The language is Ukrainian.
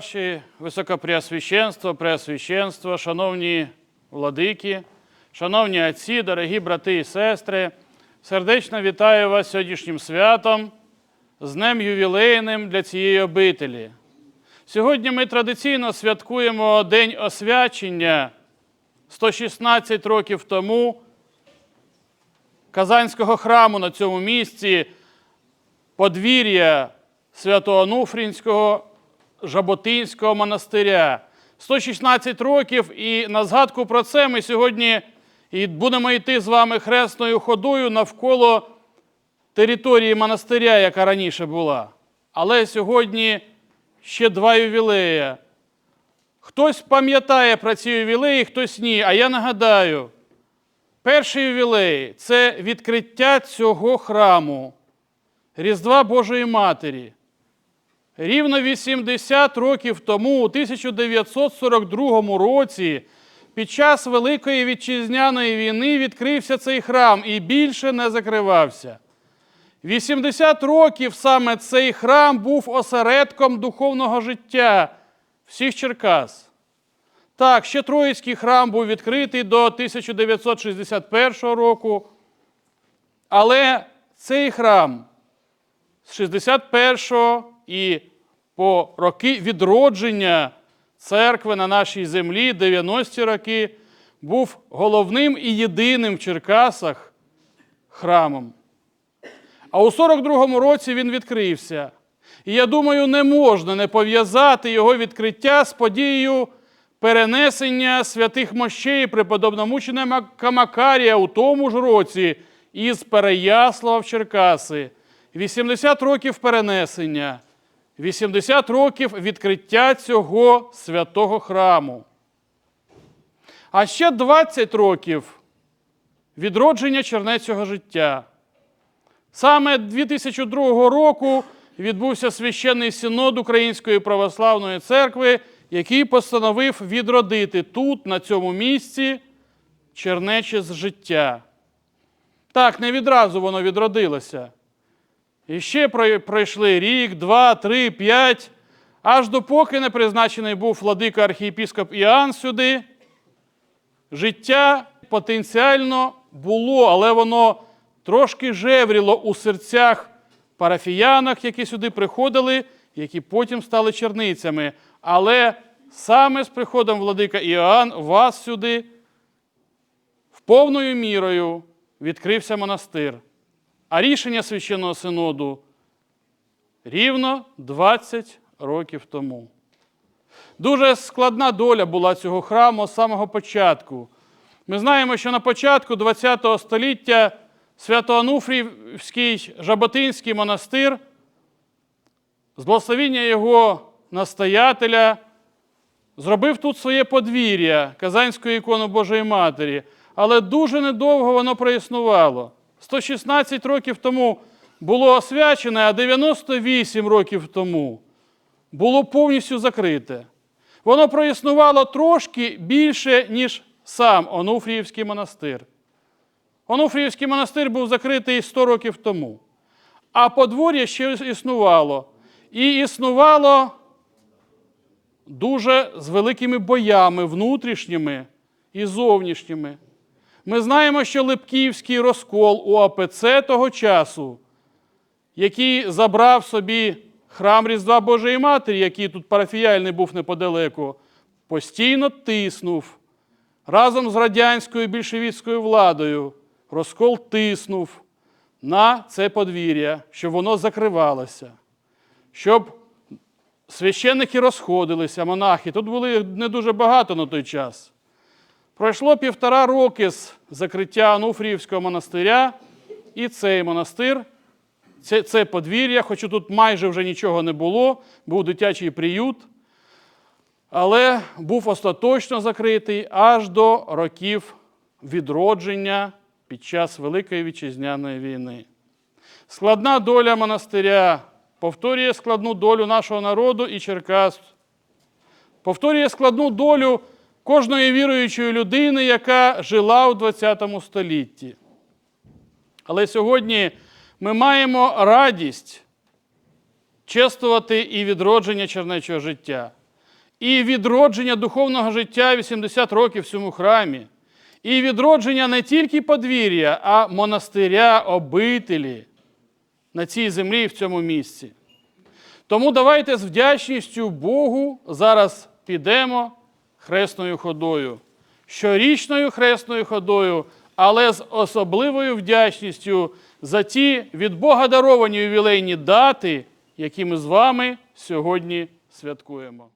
ваше високопреосвященство, преосвященство, шановні владики, шановні отці, дорогі брати і сестри, сердечно вітаю вас сьогоднішнім святом, з днем ювілейним для цієї обителі. Сьогодні ми традиційно святкуємо День освячення 116 років тому Казанського храму на цьому місці, подвір'я Свято-Онуфрінського Жаботинського монастиря. 116 років, і на згадку про це ми сьогодні і будемо йти з вами хресною ходою навколо території монастиря, яка раніше була. Але сьогодні ще два ювілеї. Хтось пам'ятає про ці ювілеї, хтось ні. А я нагадаю, перший ювілей це відкриття цього храму, Різдва Божої Матері. Рівно 80 років тому, у 1942 році, під час Великої Вітчизняної війни відкрився цей храм і більше не закривався. 80 років саме цей храм був осередком духовного життя всіх Черкас. Так, ще Троїцький храм був відкритий до 1961 року, але цей храм з 61-го і по роки відродження церкви на нашій землі, 90-ті роки, був головним і єдиним в Черкасах храмом. А у 42-му році він відкрився. І я думаю, не можна не пов'язати його відкриття з подією перенесення святих мощей преподобномученика Камакарія у тому ж році із Переяслава в Черкаси. 80 років перенесення, 80 років відкриття цього святого храму. А ще 20 років відродження чернецького життя. Саме 2002 року відбувся священний синод Української православної церкви, який постановив відродити тут, на цьому місці, чернече з життя. Так, не відразу воно відродилося. І ще пройшли рік, два, три, п'ять, аж допоки не призначений був владика архієпіскоп Іоанн сюди. Життя потенціально було, але воно трошки жевріло у серцях парафіянах, які сюди приходили, які потім стали черницями. Але саме з приходом владика Іоанн вас сюди в повною мірою відкрився монастир. А рішення священного синоду рівно 20 років тому. Дуже складна доля була цього храму з самого початку. Ми знаємо, що на початку ХХ століття Свято-Ануфрівський Жаботинський монастир, з благословіння його настоятеля, зробив тут своє подвір'я Казанської ікони Божої Матері, але дуже недовго воно проіснувало. 116 років тому було освячене, а 98 років тому було повністю закрите. Воно проіснувало трошки більше, ніж сам Онуфріївський монастир. Онуфріївський монастир був закритий 100 років тому, а подвор'я ще існувало. І існувало дуже з великими боями внутрішніми і зовнішніми. Ми знаємо, що Липківський розкол у АПЦ того часу, який забрав собі храм Різдва Божої Матері, який тут парафіяльний був неподалеку, постійно тиснув разом з радянською більшовіцькою владою. Розкол тиснув на це подвір'я, щоб воно закривалося, щоб священники розходилися, монахи. Тут були не дуже багато на той час. Пройшло півтора роки з закриття Ануфріївського монастиря, і цей монастир, це, це подвір'я, хоча тут майже вже нічого не було, був дитячий приют, але був остаточно закритий аж до років відродження під час Великої Вітчизняної війни. Складна доля монастиря повторює складну долю нашого народу і Черкас, повторює складну долю кожної віруючої людини, яка жила у ХХ столітті. Але сьогодні ми маємо радість чествувати і відродження чернечого життя. і відродження духовного життя 80 років в цьому храмі, і відродження не тільки подвір'я, а монастиря, обителі на цій землі і в цьому місці. Тому давайте з вдячністю Богу зараз підемо хресною ходою, щорічною хресною ходою, але з особливою вдячністю за ті від Бога даровані ювілейні дати, які ми з вами сьогодні святкуємо.